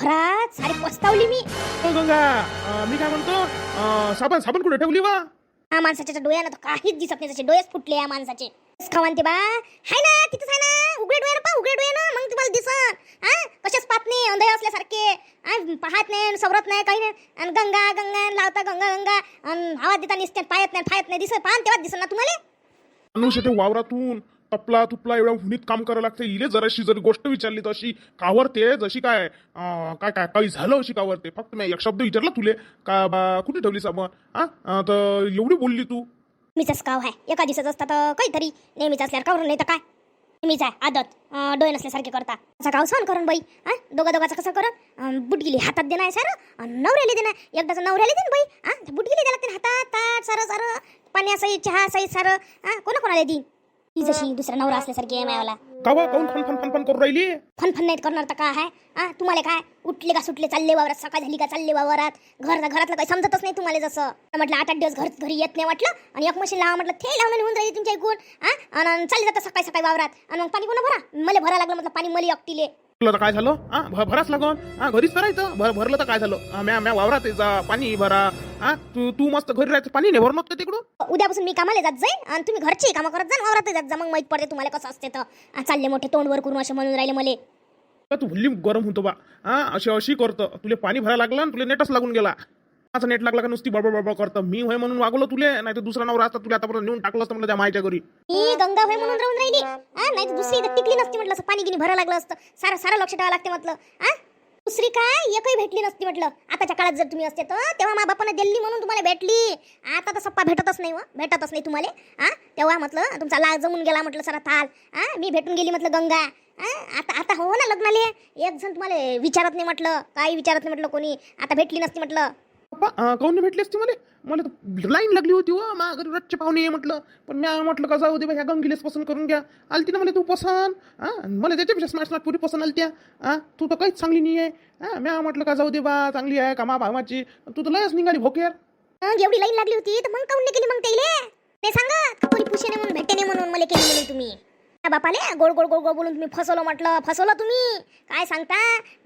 घरात सारी पस्तावली मी. हो गंगा. अं, मी काय म्हणतो अं, साबण साबण कुठे ठेवली वा? या माणसाच्या डोळ्यानं तर काहीच दिसत नाही त्याचे डोळेच फुटले या माणसाचे. खावान ते बा. हाय ना तिथंच आहे ना. उघडे डोळे पा उघडे डोळे ना मग तुम्हाला दिसन. हा? कशाच पाहत नाही अंधय असल्यासारखे. हा, पाहत नाही सवरत नाही काही नाही. आणि गंगा गंगा लावता गंगा गंगा. आणि आवाज देता निसते पाहत नाही पाहत नाही. दिसत पाहन तेव्हा दिसन ना तुम्हाला. ते वावरातून टपला तुपला एवढ्या हुनीत काम करावं लागतं. इले जराशी जर गोष्ट विचारली तर अशी कावरते जशी काय काय काय काही झालं अशी कावरते. फक्त मी एक शब्द विचारला तुले. का बा कुठे ठेवली सामान हा? तर एवढी बोलली तू. नेहमीच काव आहे एका दिवसाच असता तर काहीतरी. नेहमीच असल्यावर कावर नाही तर काय? नेहमीच आहे आदत. डोळे नसल्यासारखे करता. असा काव सहन करून बाई. हा? दोघा दोघाचं कसं करून? बुटगिली हातात देणार सर. नवऱ्याला देणार एकदाचं नवऱ्याला देईन बाई. हा? बुटगिली द्यायला लागते हातात ताट सारं सारं. पाण्यासहित चहा असं सारं. हा? कोणा कोणाला देईन? ती जशी दुसरा नवरा असल्यासारखी आहे मायावाला. कावा काऊन फन फन फन फन करून राहिली? फन फन नाहीत करणार तर काय आहे? हा तुम्हाला काय? उठले का सुटले चालले वावरात? सकाळ झाली का चालले वावरात? घर घरातलं काही समजतच नाही तुम्हाला जसं. म्हटलं आठ आठ दिवस घर घरी येत नाही म्हटलं आणि एक मशीन लावा म्हटलं ते लावून होऊन राहिली तुमच्या ऐकून हा आणि चालले जातं सकाळी सकाळी वावरात. आणि मग पाणी कोणा भरा? मला भरा लागलं म्हटलं पाणी मला एकटीले. तुला तर काय झालं? हा भ- भराच लागन. हा घरीच करायचं भर भरलं तर काय झालं? हा, म्या म्या वावरात आहे जा पाणी भरा. हा तू तू मस्त घरी राहायचं पाणी नाही भरणं का तिकडून? उद्यापासून मी कामाला जात जाईन आणि तुम्ही घरची कामं करत जा वावरात जात जा. मग माहीत पडते तुम्हाला कसं असते तर. आ, चालले मोठे तोंडवर करून असे म्हणून राहिले मला. का तू भल्ली गरम होतो बा. हा अशी अशी करतं. तुले पाणी भरायला लागलं आणि तुला नेटच लागून गेला. असं नेट लागला का नुसती बडबड बडबड करतं. मी होय म्हणून वागलो तुले नाही तर दुसरा नवरा असता तुला आतापर्यंत नेऊन टाकलं असतं म्हटलं त्या मायच्या घरी. गंगा होय म्हणून राहून राहिली. हा नाही तर दुसरी इथं टिकली नसती म्हटलं असं पाणी गिनी भरा लागलं असतं. सारं सारं लक्ष ठेवा लागते म्हटलं. हा दुसरी काय? एकही भेटली नसती म्हटलं. आताच्या काळात जर तुम्ही असते तर तेव्हा मा बापानं दिल्ली म्हणून तुम्हाला भेटली. आता तर सप्पा भेटतच नाही हो. भेटतच नाही तुम्हाला. हा तेव्हा म्हटलं तुमचा लाग जमून गेला म्हटलं सारा थाल हा मी भेटून गेली म्हटलं गंगा. हा आता आता हो ना लग्नाले. एक जण तुम्हाला विचारत नाही म्हटलं काही विचारत नाही म्हटलं कोणी. आता भेटली नसती म्हटलं. पप्पा अं, भेटली असती मला? मला लाईन लागली होती हो मा घरी रच्चे पाहुणे ये म्हटलं. पण मी म्हटलं का जाऊ दे बा ह्या गंगिलेस पसंत करून घ्या. आलती ना मला तू पसंत. हा मला त्याच्यापेक्षा स्मार्ट स्मार्ट पुरी पसंत आलत्या. हा तू तर काहीच चांगली नाही आहे. हा मी म्हटलं का जाऊ दे बा चांगली आहे कामा भावाची. तू तर लयच निघाली भोकेर. एवढी लाईन लागली होती तर मग काऊन नाही केली मग त्याले ते सांगा का कोणी पुशे नाही म्हणून भेटे नाही म्हणून मला केली तुम्ही? त्या बापाले? गोड गोड गोड गोड बोलून तुम्ही फसवलं म्हटलं. फसवलं तुम्ही? काय सांगता?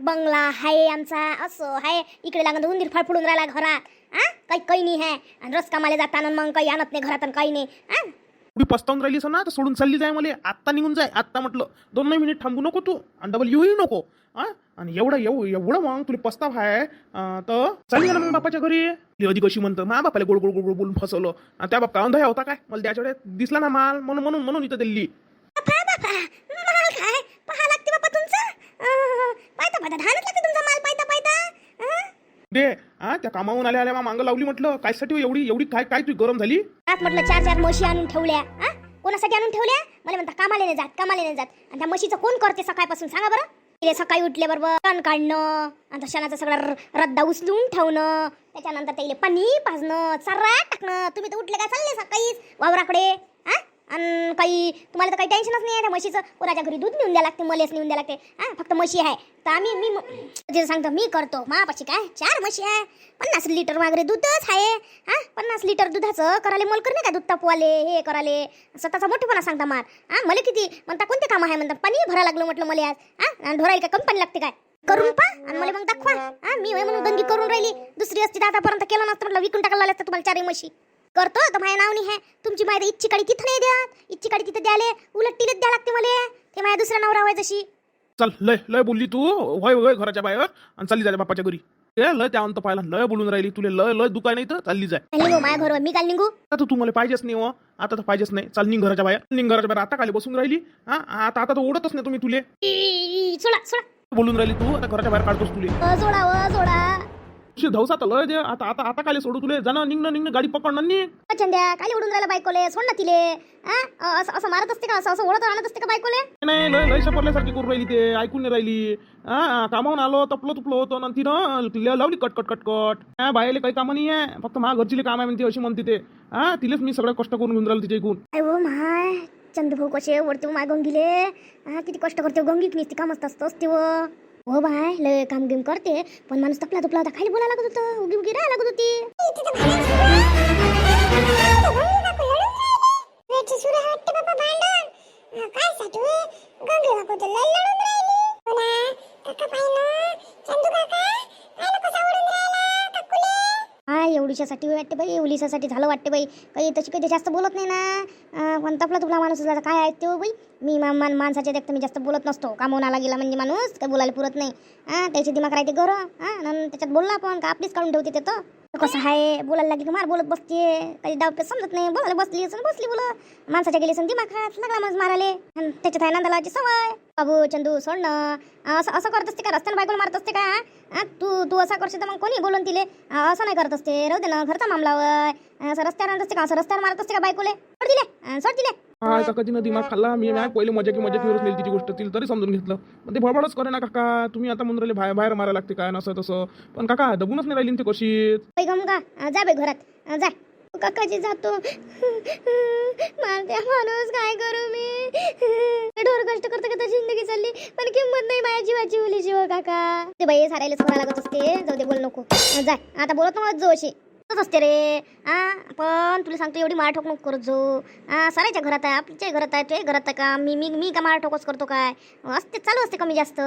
बंगला हाय आमचा असं हाय. इकडे लागून उंदीर फळ फुडून राहिला घरात. आ? काही काही नाही आहे आणि रस कामाला जाताना मग काही आणत नाही घरात काही नाही. हा पुढे पस्तावून राहिलीस ना तर सोडून चालली जाय मला. आत्ता निघून जाय. आत्ता म्हटलं दोन नाही मिनिट थांबू नको तू. आणि डबल येऊही नको. हा आणि एवढं येऊ एवढं मग तुला पस्ताव आहे तर चालली जा ना मग बापाच्या घरी. अधिक अशी म्हणतं मा बापाला गोड गोड गोड गोड बोलून फसवलं. आणि त्या बाप अंधया होता काय? मला त्याच्या वेळेस दिसला ना माल. म्हणून म्हणून म्हणून इथं दिल्ली. माल काय? पहा लागते बापा तुमचं. पायता पायता धानच लागते तुमचा माल पायता पायता? दे हा त्या कामावून आल्या आल्या मागं लावली म्हटलं. कायसाठी हो एवढी एवढी काय काय तुझी गरम झाली? आज म्हटलं चार चार म्हशी आणून ठेवल्या. हा कोणासाठी आणून ठेवल्या? मला म्हणता कामाला नाही जात कामाला नाही जात. आणि त्या म्हशीचं कोण करते सकाळपासून? सांगा बरं. तिला सकाळी उठले बरोबर तण काढणं आणि शेणाचा सगळा रद्दा उचलून ठेवणं. त्याच्यानंतर त्याला पाणी पाजणं चारा टाकणं. तुम्ही तर उठले काय चालले सकाळीच? वावराकडे. आणि काही तुम्हाला तर काही टेन्शनच नाही आहे त्या म्हशीचं? कोणाच्या घरी दूध नेऊन द्या लागते मलेच नेऊन द्या लागते. हा फक्त म्हशी आहे. तर आम्ही मी जे सांगतो मी करतो. मापाशी काय? चार म्हशी आहे. पन्नास लिटर मागरे दूधच आहे. हा पन्नास लिटर दुधाचं कराले मोल कर नाही का दूध तापवाले हे कराले? स्वतःचा मोठेपणा सांगता मार. हा मला किती? म्हणता कोणते काम आहे? म्हणता पाणी भरा लागलं म्हटलं मला आज. हा ढोरायला काय कंपनी लागते काय? करून पा आणि मला मग दाखवा. हा मी म्हणून दंगी करून राहिली. दुसरी असती तर आतापर्यंत केलं नसतं म्हटलं विकून टाकायला लागलं तुम्हाला चारही म्हशी. करतो तर माझ्या नाव नाही आहे तुमची माहिती इच्छी काडी तिथं नाही द्या इच्छी काडी तिथं द्याले उलट तिलेच द्या लागते मला ते माझ्या दुसरा नवरा होय जशी. चल लय लय बोलली तू होय होय घराच्या बाहेर आणि चालली जाय बापाच्या घरी. ए लय त्या अंत पाहिला लय बोलून राहिली तुले लय लय दुकान नाही तर चालली जाय. निघू माझ्या घरवर मी काल निघू? आता तू तुम्हाला पाहिजेच नाही हो आता तर पाहिजेच नाही. चाल निघ घराच्या बाहेर निघ घराच्या बाहेर आता खाली बसून राहिली हा आता आता तर ओढतच नाही तुम्ही तुले. ई, सोडा सोडा. बोलून राहिली तू आता घराच्या बाहेर काढतोस तुले. अ, सोडा व सोडा. तुझी धवसा तर लय दे. आता आता आता खाली सोडू तुले. जाणं निघणं निघणं गाडी पकडणं निघ. चंद्या काली उडून राहिला बायकोले. सोड ना तिले. हा असं असं मारत असते का? असं असं ओढत राहत असते का बायकोले? नाही लय लय शपरल्यासारखी करून राहिली ते. ऐकून नाही राहिली. हा कामावून आलो तपलो तुपलो होतो. आणि तिनं ल- लावली कट कट कट कट. हा बायले काही कामं नाही आहे फक्त माझ्या घरची काम आहे म्हणते अशी म्हणते ते. हा तिलेच मी सगळं कष्ट करून घेऊन राहिलो तिच्या ऐकून अहो माय. चंद्रभाऊ कसे ओढते हो माय गंगीले. हा किती कष्ट करते हो. गंगी किती कामच असतं असते व हो बाय लय काम गेम करते पण माणूस तपला तुपला होता खाली बोला लागत होतं उगी उगी राहा लागत होती. थोडीशासाठी वाटते बाई? उलिसासाठी झालं वाटते बाई. काही तशी काही जास्त बोलत नाही ना. पण तपला तुला माणूस काय ऐकते हो बाई? मी मा मान माणसाच्या देखत मी जास्त बोलत नसतो. कामवून आला गेला म्हणजे माणूस? काही बोलायला पुरत नाही? हां त्याची दिमाग राहते गरं हां त्याच्यात बोलला आपण. का आपलीच काढून ठेवते ते तर? कसं आहे बोलायला लागली की मार बोलत बसते काही डाव पे समजत नाही. बोलायला बसली असं बसली बोल. माणसाच्या गेली असं दिमाग खात लागला मग माराले त्याच्यात आहे नांदालाची सवय. बाबू चंदू सोडणं. असं असं करत असते का? रस्त्यानं बायकोला मारत असते का? तू तू असा करशील तर मग कोणी बोलून तिले? असं नाही करत असते. राहू दे ना घरचा मामला वय. असं रस्त्यावर आणत असते का? असं रस्त्यावर मारत असते का बायकोले? सोड दिले सोड दिले हा काका कधी दिमाग खाल्ला मी नाही पहिले मजा की मजा की नेली तिची गोष्ट तिला तरी समजून घेतलं. पण ते भडबडच करे ना काका. तुम्ही आता म्हणून राहिले बाहेर बाहेर मारायला लागते काय नसं तसं. पण काका दबूनच नाही राहिली ते ती कशी? का जा बे घरात. जा. काकाजी जातो. मारते माणूस काय करू मी? ढोर कष्ट करता करता जिंदगी चालली पण किंमत नाही माझ्या जीवाची मुलीची हो काका. ते बाई सारायला सवय लागत असते. जाऊ दे बोल नको. जाय आता बोलत नको जोशी. तसंच असते रे. आ पण तुला सांगतो एवढी मारठोक नको करत जो आ सारायच्या घरात आहे आपल्या घरात आहे तुझ्या घरात आहे का? मी मी मी का मार ठोकच करतो काय? असते चालू असते कमी जास्त.